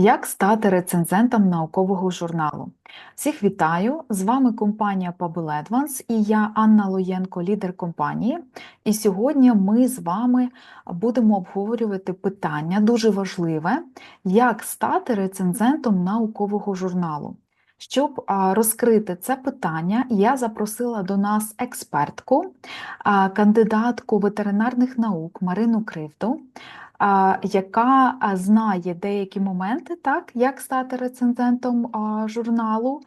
Як стати рецензентом наукового журналу? Всіх вітаю! З вами компанія Pubble Advance і я Анна Лоєнко, лідер компанії. І сьогодні ми з вами будемо обговорювати питання дуже важливе, як стати рецензентом наукового журналу. Щоб розкрити це питання, я запросила до нас експертку, кандидатку ветеринарних наук Марину Кривду яка знає деякі моменти, так, як стати рецензентом журналу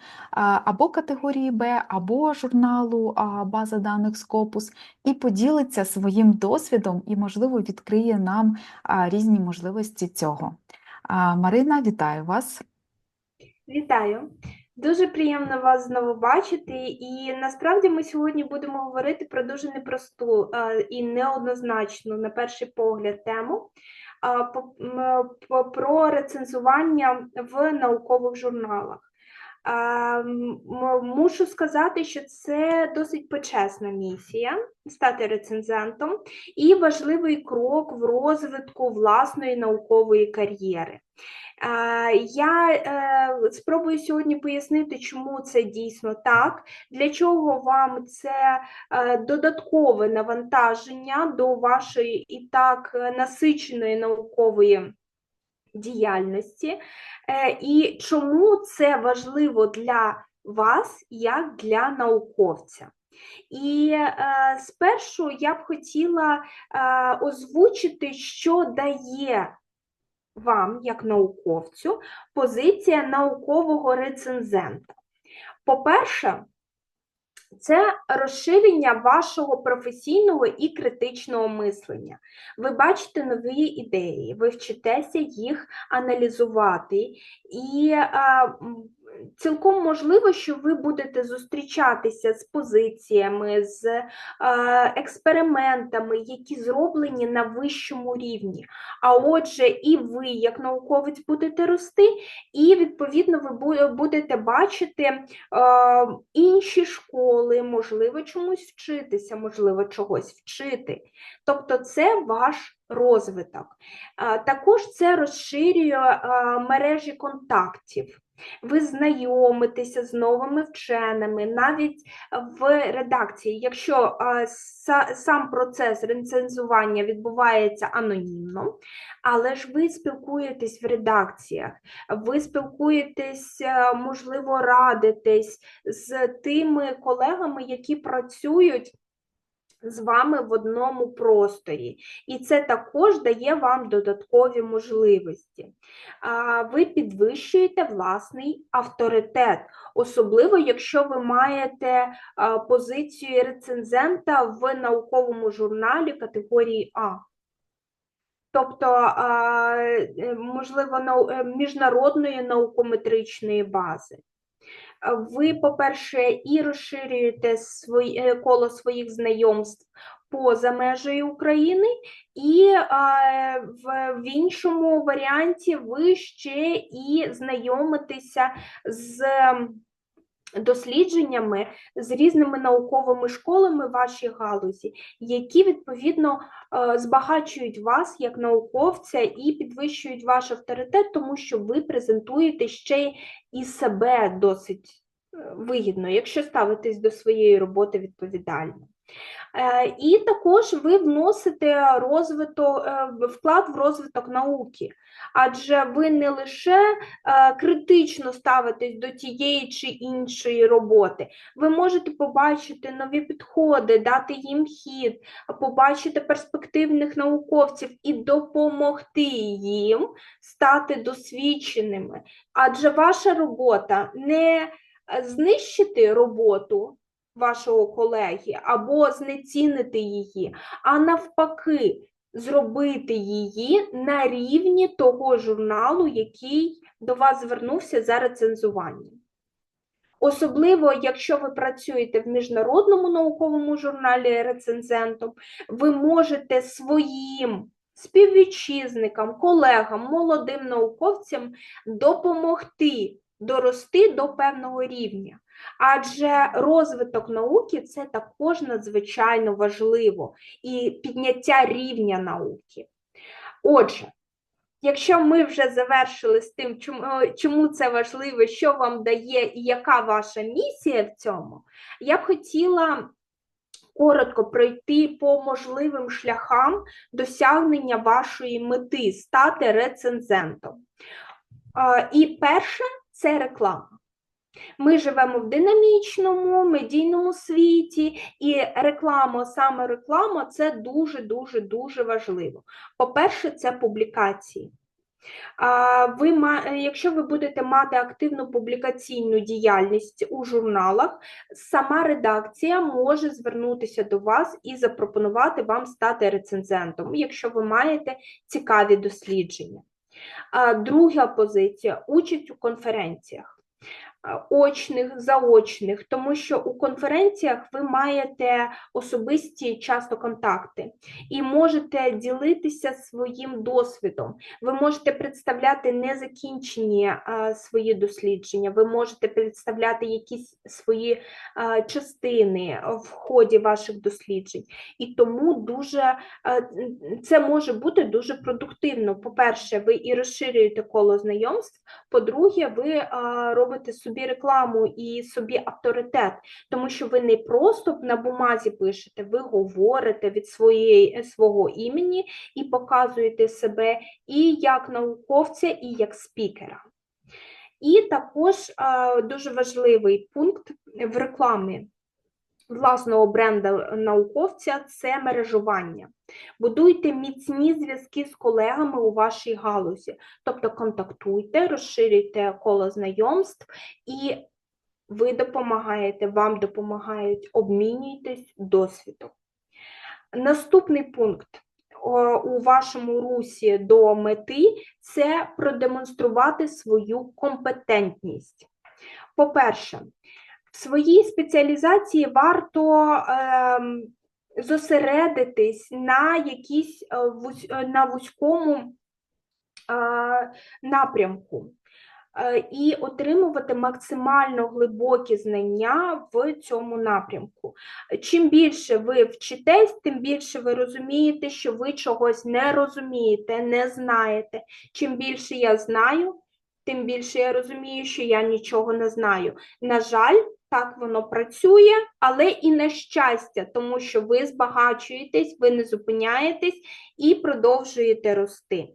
або категорії Б, або журналу база даних Scopus, і поділиться своїм досвідом і, можливо, відкриє нам різні можливості цього. Марина, вітаю вас. Вітаю! Дуже приємно вас знову бачити, і насправді ми сьогодні будемо говорити про дуже непросту е, і неоднозначну, на перший погляд, тему про рецензування в наукових журналах. М- Мушу сказати, що це досить почесна місія стати рецензентом і важливий крок в розвитку власної наукової кар'єри. Я е, спробую сьогодні пояснити, чому це дійсно так, для чого вам це е, додаткове навантаження до вашої і так е, насиченої наукової діяльності, і чому це важливо для вас як для науковця. І спершу я б хотіла озвучити, що дає вам, як науковцю, позиція наукового рецензента. По-перше, це розширення вашого професійного і критичного мислення. Ви бачите нові ідеї, ви вчитеся їх аналізувати, і цілком можливо, що ви будете зустрічатися з позиціями, з е, експериментами, які зроблені на вищому рівні. А отже, і ви, як науковець, будете рости, і відповідно ви будете бачити е, інші школи, можливо, чомусь вчитися, можливо, чогось вчити. Тобто, це ваш розвиток. Е, Також це розширює мережі контактів. Ви знайомитеся з новими вченими, навіть в редакції, якщо са- сам процес рецензування відбувається анонімно, але ж ви спілкуєтесь в редакціях, ви спілкуєтесь, е, можливо, радитесь з тими колегами, які працюють з вами в одному просторі, і це також дає вам додаткові можливості. Ви підвищуєте власний авторитет, особливо якщо ви маєте позицію рецензента в науковому журналі категорії А. Тобто, е, можливо, е, міжнародної наукометричної бази. Ви, по-перше, і розширюєте свої, е, коло своїх знайомств поза межею України, і в, в іншому варіанті ви ще і знайомитеся з дослідженнями, з різними науковими школами вашій галузі, які відповідно е, збагачують вас як науковця і підвищують ваш авторитет, тому що ви презентуєте ще і себе досить е, вигідно, якщо ставитесь до своєї роботи відповідально. Е, І також ви вносите розвиток, е, вклад в розвиток науки, адже ви не лише е, критично ставитесь до тієї чи іншої роботи, ви можете побачити нові підходи, дати їм хід, побачити перспективних науковців і допомогти їм стати досвідченими. Адже ваша робота не знищити роботу вашого колеги або знецінити її, а навпаки, зробити її на рівні того журналу, який до вас звернувся за рецензуванням. Особливо, якщо ви працюєте в міжнародному науковому журналі рецензентом, ви можете своїм співвітчизникам, колегам, молодим науковцям допомогти дорости до певного рівня. Адже розвиток науки це також надзвичайно важливо і підняття рівня науки. Отже, якщо ми вже завершили з тим, чому, е, чому це важливо, що вам дає і яка ваша місія в цьому, я б хотіла коротко пройти по можливим шляхам досягнення вашої мети стати рецензентом. І перше це реклама. Ми живемо в динамічному медійному світі, і реклама, саме реклама це дуже дуже дуже важливо. По-перше, це публікації. Ви, якщо ви будете мати активну публікаційну діяльність у журналах, сама редакція може звернутися до вас і запропонувати вам стати рецензентом, якщо ви маєте цікаві дослідження. Друга позиція участь у конференціях. Очних, заочних, тому що у конференціях ви маєте особисті часто контакти і можете ділитися своїм досвідом. Ви можете представляти незакінчені а, свої дослідження, ви можете представляти якісь свої а, частини в ході ваших досліджень. І тому дуже а, це може бути дуже продуктивно. По-перше, ви і розширюєте коло знайомств. По-друге, ви робите собі рекламу і собі авторитет, тому що ви не просто на бумазі пишете, ви говорите від своєї свого імені і показуєте себе і як науковця, і як спікера. І також дуже важливий пункт в рекламі власного бренда науковця це мережування. Будуйте міцні зв'язки з колегами у вашій галузі, тобто контактуйте, розширюйте коло знайомств і ви допомагаєте, вам допомагають, обмінюйтесь досвідом. Наступний пункт у вашому русі до мети це продемонструвати свою компетентність. По-перше, в своїй спеціалізації варто ем, зосередитись на якійсь е, е, на вузькому е, напрямку і отримувати максимально глибокі знання в цьому напрямку. Чим більше ви вчитесь, тим більше ви розумієте, що ви чогось не розумієте, не знаєте. Чим більше я знаю, тим більше я розумію, що я нічого не знаю. На жаль, так воно працює, але і на щастя, тому що ви збагачуєтесь, ви не зупиняєтесь і продовжуєте рости.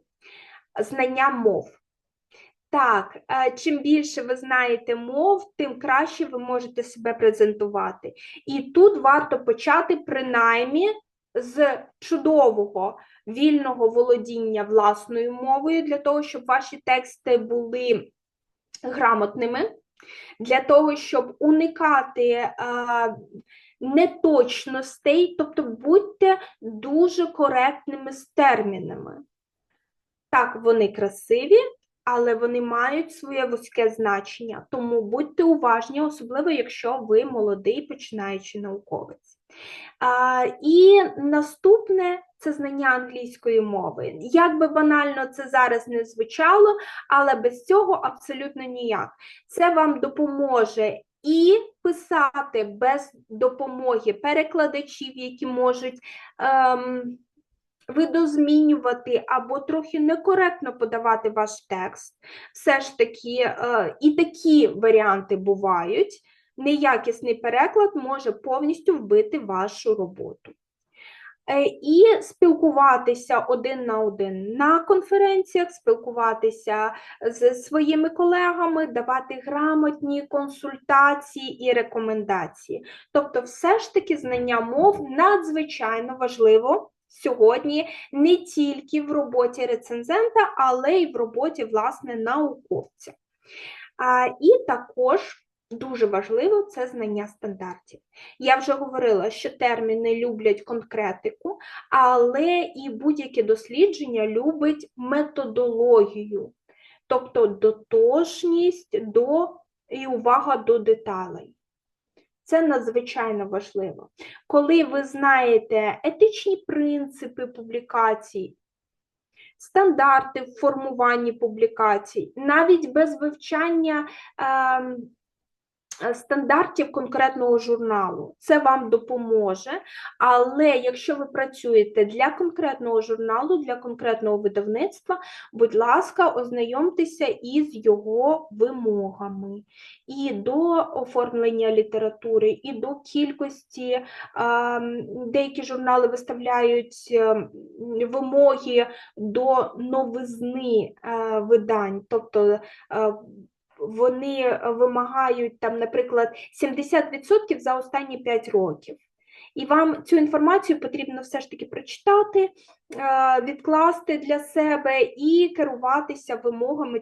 Знання мов. Так, е, чим більше ви знаєте мов, тим краще ви можете себе презентувати. І тут варто почати принаймні з чудового вільного володіння власною мовою для того, щоб ваші тексти були грамотними, для того, щоб уникати е, неточностей, тобто будьте дуже коректними з термінами. Так, вони красиві, але вони мають своє вузьке значення, тому будьте уважні, особливо якщо ви молодий починаючий науковець. А, і наступне це знання англійської мови. Як би банально це зараз не звучало, але без цього абсолютно ніяк. Це вам допоможе і писати без допомоги перекладачів, які можуть. Ем, видозмінювати або трохи некоректно подавати ваш текст. Все ж таки, е, і такі варіанти бувають. Неякісний переклад може повністю вбити вашу роботу. Е, І спілкуватися один на один на конференціях, спілкуватися з своїми колегами, давати грамотні консультації і рекомендації. Тобто, все ж таки знання мов надзвичайно важливо сьогодні не тільки в роботі рецензента, але й в роботі власне науковця. А, І також дуже важливо це знання стандартів. Я вже говорила, що терміни люблять конкретику, але і будь-яке дослідження любить методологію, тобто дотошність до і увага до деталей. Це надзвичайно важливо. Коли ви знаєте етичні принципи публікацій, стандарти в формуванні публікацій, навіть без вивчання е, стандартів конкретного журналу. Це вам допоможе, але якщо ви працюєте для конкретного журналу, для конкретного видавництва, будь ласка, ознайомтеся із його вимогами і до оформлення літератури, і до кількості. Деякі журнали виставляють е, вимоги до новизни е, видань, тобто е, вони вимагають там, наприклад, 70% за останні 5 років. І вам цю інформацію потрібно все ж таки прочитати, е, відкласти для себе і керуватися вимогами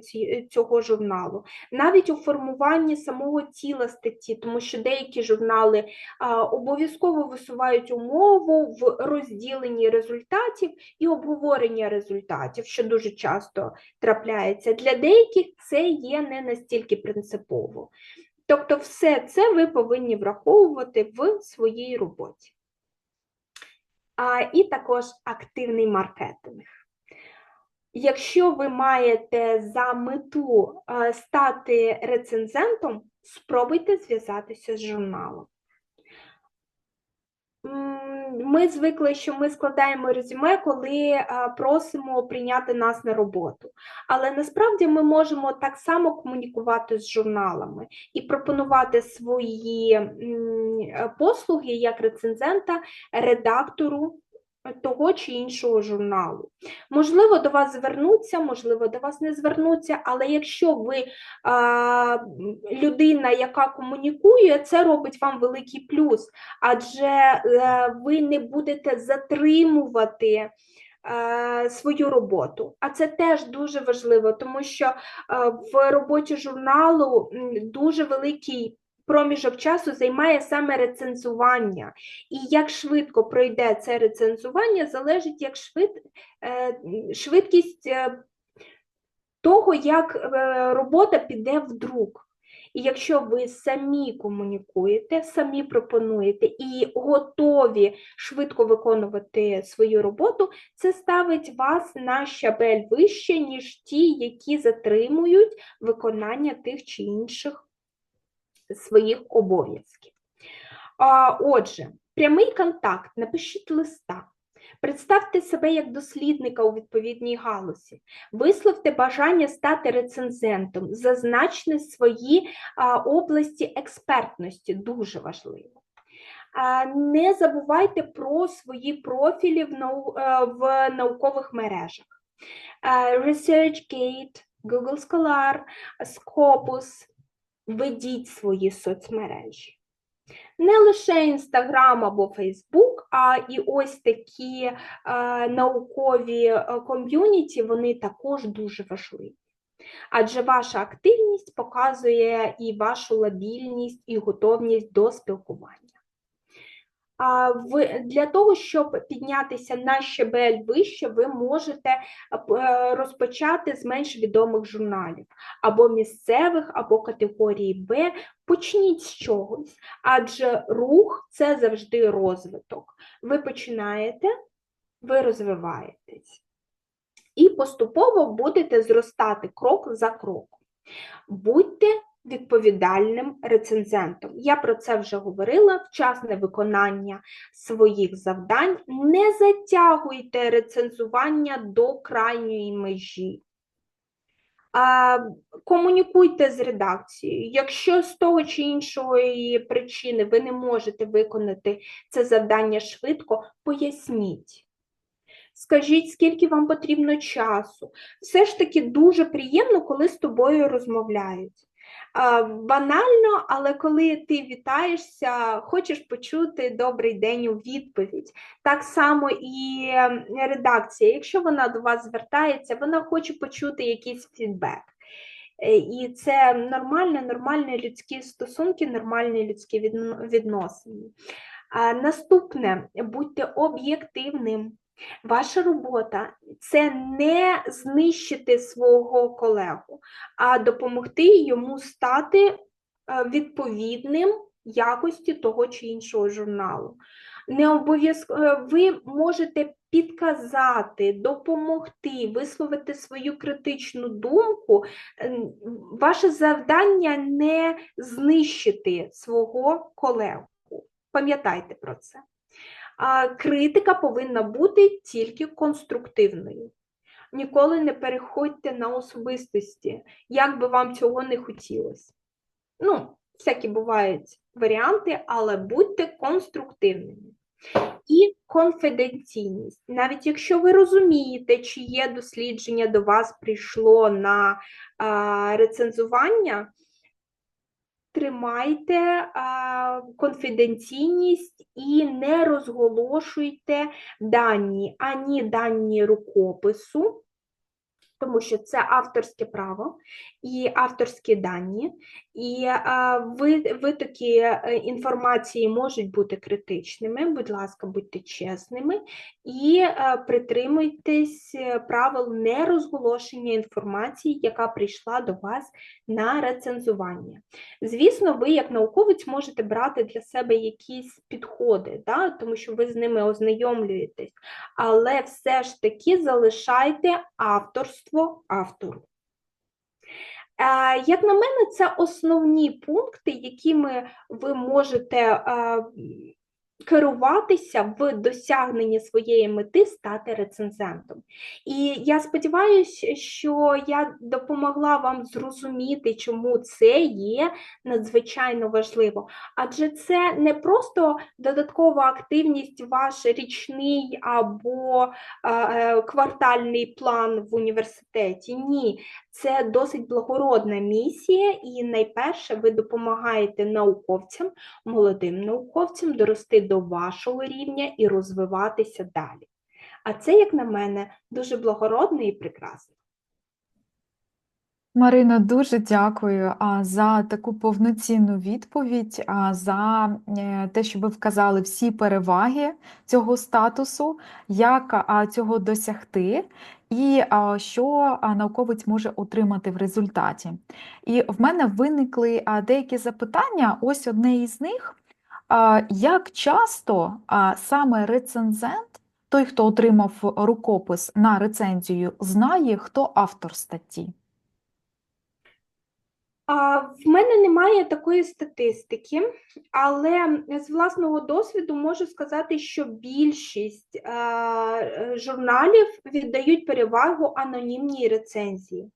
цього журналу. Навіть у формуванні самого тіла статті, тому що деякі журнали обов'язково висувають умову в розділенні результатів і обговорення результатів, що дуже часто трапляється. Для деяких це є не настільки принципово. Тобто, все це ви повинні враховувати в своїй роботі. А, і також активний маркетинг. Якщо ви маєте за мету е, стати рецензентом, спробуйте зв'язатися з журналом. Ми звикли, що ми складаємо резюме, коли е, просимо прийняти нас на роботу. Але насправді ми можемо так само комунікувати з журналами і пропонувати свої е, послуги як рецензента редактору того чи іншого журналу. Можливо, до вас звернуться, можливо, до вас не звернуться, але якщо ви а, людина, яка комунікує, це робить вам великий плюс, адже е, ви не будете затримувати. е, Свою роботу, а це теж дуже важливо, тому що е, в роботі журналу дуже великий проміжок часу займає саме рецензування. І як швидко пройде це рецензування, залежить як швид, е, швидкість е, того, як е, робота піде в друк. І якщо ви самі комунікуєте, самі пропонуєте і готові швидко виконувати свою роботу, це ставить вас на щабель вище, ніж ті, які затримують виконання тих чи інших своїх обов'язків. Отже, прямий контакт, напишіть листа. Представте себе як дослідника у відповідній галузі, висловте бажання стати рецензентом, зазначте свої області експертності, дуже важливо. Не забувайте про свої профілі в, е, наукових мережах. Е, ResearchGate, Google Scholar, Scopus. Ведіть свої соцмережі не лише Інстаграм або Фейсбук, а і ось такі е, наукові е, ком'юніті, вони також дуже важливі. Адже ваша активність показує і вашу лабільність, і готовність до спілкування. Для того, щоб піднятися на щебель вище, ви можете е, розпочати з менш відомих журналів, або місцевих, або категорії Б. Почніть з чогось, адже рух це завжди розвиток. Ви починаєте, ви розвиваєтесь. І поступово будете зростати крок за кроком. Будьте відповідальним рецензентом. Я про це вже говорила, вчасне виконання своїх завдань. Не затягуйте рецензування до крайньої межі. Комунікуйте з редакцією. Якщо з того чи іншої причини ви не можете виконати це завдання швидко, поясніть. Скажіть, скільки вам потрібно часу. Все ж таки дуже приємно, коли з тобою розмовляють. Банально, але коли ти вітаєшся, хочеш почути добрий день у відповідь. Так само і ем, редакція. Якщо вона до вас звертається, вона хоче почути якийсь фідбек. Е, І це нормальне, нормальні людські стосунки, нормальні людські відносини. Наступне, будьте об'єктивним. Ваша робота це не знищити свого колегу, а допомогти йому стати е, відповідним якості того чи іншого журналу. Не обов'язково ви можете підказати, допомогти, висловити свою критичну думку, ем, ваше завдання не знищити свого колегу. Пам'ятайте про це. Критика повинна бути тільки конструктивною. Ніколи не переходьте на особистості, як би вам цього не хотілося. Ну, всякі бувають варіанти, але будьте конструктивними. І конфіденційність. Навіть якщо ви розумієте, чи є дослідження до вас прийшло на рецензування, тримайте а, конфіденційність і не розголошуйте дані, ані дані рукопису, тому що це авторське право і авторські дані, і ви, витоки е, інформації можуть бути критичними. Будь ласка, будьте чесними і е, притримуйтесь е, правил нерозголошення інформації, яка прийшла до вас на рецензування. Звісно, ви, як науковець, можете брати для себе якісь підходи, да, тому що ви з ними ознайомлюєтесь, але все ж таки залишайте авторство автору. Е, Як на мене, це основні пункти, якими ви можете керуватися в досягненні своєї мети стати рецензентом. І я сподіваюся, що я допомогла вам зрозуміти, чому це є надзвичайно важливо. Адже це не просто додаткова активність, ваш річний або е, квартальний план в університеті. Ні, це досить благородна місія, і найперше ви допомагаєте науковцям, молодим науковцям дорости до вашого рівня і розвиватися далі. А це, як на мене, дуже благородно і прекрасно. Марина, дуже дякую за таку повноцінну відповідь, за е, те, що ви вказали всі переваги цього статусу, як цього досягти, і що науковець може отримати в результаті. І в мене виникли деякі запитання. Ось одне із них. Як часто саме рецензент, той, хто отримав рукопис на рецензію, знає, хто автор статті? В мене немає такої статистики, але з власного досвіду можу сказати, що більшість е, журналів віддають перевагу анонімній рецензії.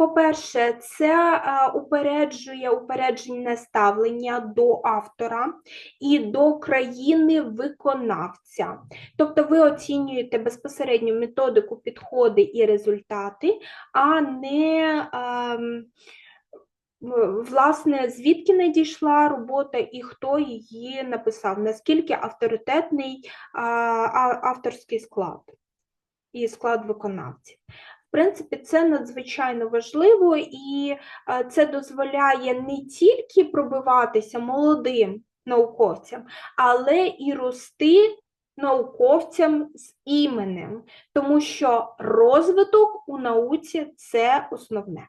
По-перше, це е, упереджує упереджене ставлення до автора і до країни виконавця. Тобто ви оцінюєте безпосередньо методику, підходи і результати, а не ем, власне, звідки надійшла робота і хто її написав, наскільки авторитетний авторський склад і склад виконавців. В принципі, це надзвичайно важливо, і це дозволяє не тільки пробиватися молодим науковцям, але і рости науковцям з іменем, тому що розвиток у науці це основне.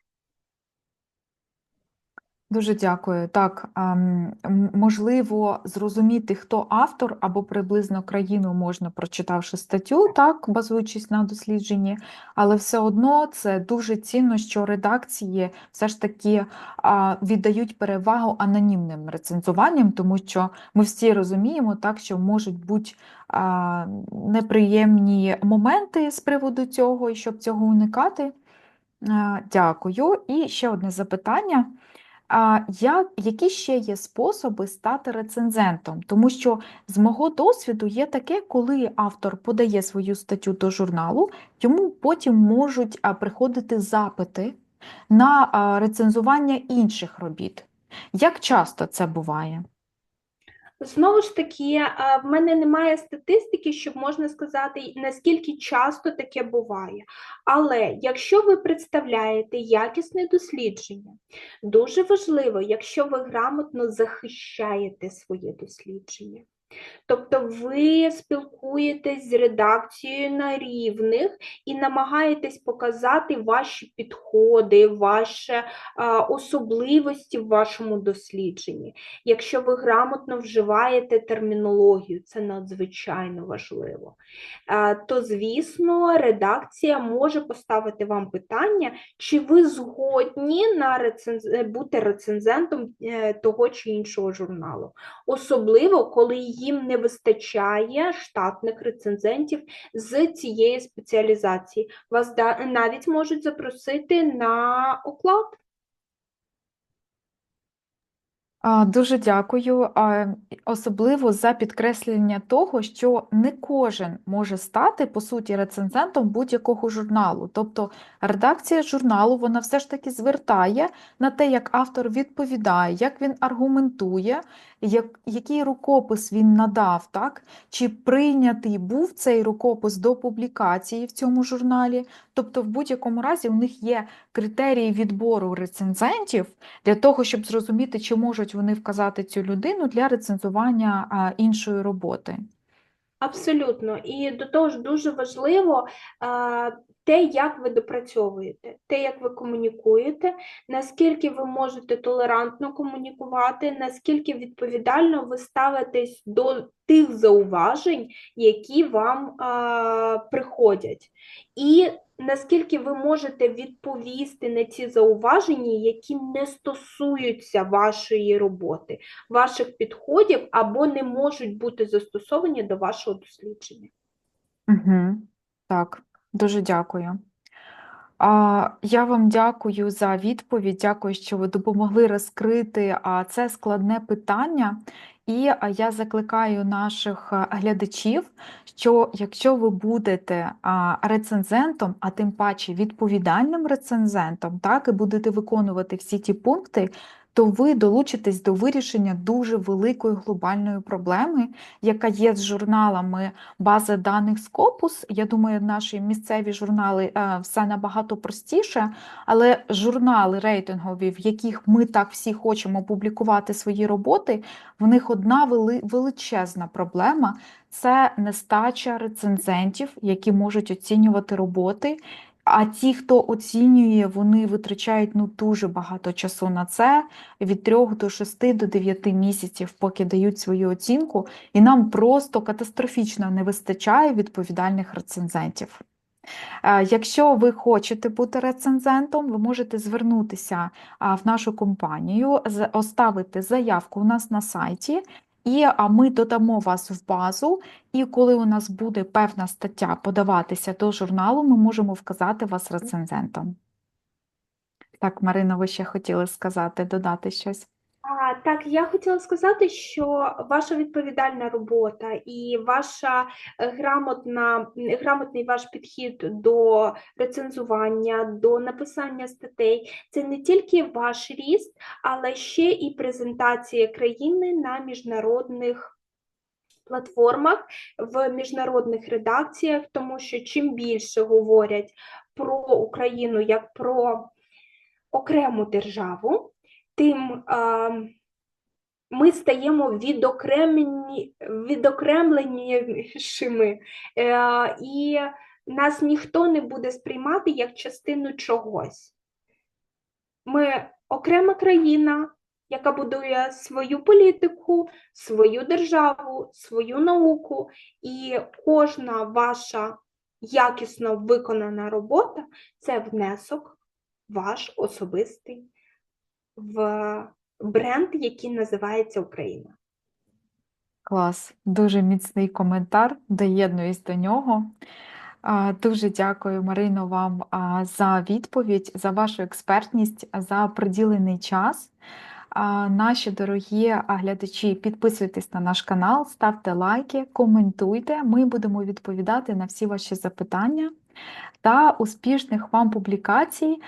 Дуже дякую. Так, ем, можливо, зрозуміти, хто автор, або приблизно країну можна, прочитавши статтю, так, базуючись на дослідженні, але все одно це дуже цінно, що редакції все ж таки віддають перевагу анонімним рецензуванням, тому що ми всі розуміємо, так, що можуть бути неприємні моменти з приводу цього, і щоб цього уникати. Дякую. І ще одне запитання. А як, які ще є способи стати рецензентом? Тому що з мого досвіду є таке, коли автор подає свою статтю до журналу, йому потім можуть приходити запити на рецензування інших робіт. Як часто це буває? Знову ж таки, е, в мене немає статистики, щоб можна сказати, наскільки часто таке буває. Але якщо ви представляєте якісне дослідження, дуже важливо, якщо ви грамотно захищаєте своє дослідження. Тобто ви спілкуєтесь з редакцією на рівних і намагаєтесь показати ваші підходи, ваші особливості в вашому дослідженні. Якщо ви грамотно вживаєте термінологію, це надзвичайно важливо, то, звісно, редакція може поставити вам питання, чи ви згодні на реценз... бути рецензентом е, того чи іншого журналу. Особливо, коли їм не вистачає штатних рецензентів з цієї спеціалізації. Вас навіть можуть запросити на оклад. Дуже дякую, особливо за підкреслення того, що не кожен може стати, по суті, рецензентом будь-якого журналу. Тобто редакція журналу вона все ж таки звертає на те, як автор відповідає, як він аргументує, як, який рукопис він надав, так? Чи прийнятий був цей рукопис до публікації в цьому журналі. Тобто, в будь-якому разі у них є критерії відбору рецензентів для того, щоб зрозуміти, чи можуть вони вказати цю людину для рецензування іншої роботи. Абсолютно. І до того ж дуже важливо те, як ви допрацьовуєте, те, як ви комунікуєте, наскільки ви можете толерантно комунікувати, наскільки відповідально ви ставитесь до тих зауважень, які вам приходять. І наскільки ви можете відповісти на ці зауваження, які не стосуються вашої роботи, ваших підходів або не можуть бути застосовані до вашого дослідження. Угу. Так, дуже дякую. А, Я вам дякую за відповідь. Дякую, що ви допомогли розкрити а, це складне питання. І я закликаю наших глядачів, що якщо ви будете а, рецензентом, а тим паче відповідальним рецензентом, так, і будете виконувати всі ті пункти, то ви долучитесь до вирішення дуже великої глобальної проблеми, яка є з журналами бази даних Scopus. Я думаю, наші місцеві журнали е, все набагато простіше, але журнали рейтингові, в яких ми так всі хочемо публікувати свої роботи, в них одна вели- величезна проблема це нестача рецензентів, які можуть оцінювати роботи. А ті, хто оцінює, вони витрачають ну дуже багато часу на це від 3 до 6 до 9 місяців, поки дають свою оцінку, і нам просто катастрофічно не вистачає відповідальних рецензентів. Е, Якщо ви хочете бути рецензентом, ви можете звернутися в нашу компанію, оставити заявку у нас на сайті, і а, ми додамо вас в базу. І коли у нас буде певна стаття подаватися до журналу, ми можемо вказати вас рецензентом. Так, Марина, ви ще хотіли сказати, додати щось? А, так, я хотіла сказати, що ваша відповідальна робота і ваша е, грамотна, грамотний ваш підхід до рецензування, до написання статей це не тільки ваш ріст, але ще і презентація країни на міжнародних платформах, в міжнародних редакціях, тому що чим більше говорять про Україну як про окрему державу, тим ми стаємо відокремлені, відокремленішими, е, і нас ніхто не буде сприймати як частину чогось. Ми окрема країна, яка будує свою політику, свою державу, свою науку, і кожна ваша якісно виконана робота це внесок ваш особистий в бренд, який називається Україна. Клас, дуже міцний коментар, доєднуюсь до нього. Дуже дякую, Марино, вам за відповідь, за вашу експертність, за приділений час. Наші дорогі глядачі, підписуйтесь на наш канал, ставте лайки, коментуйте. Ми будемо відповідати на всі ваші запитання. Та успішних вам публікацій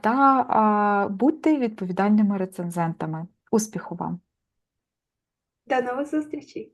та будьте відповідальними рецензентами. Успіху вам! До нових зустрічей!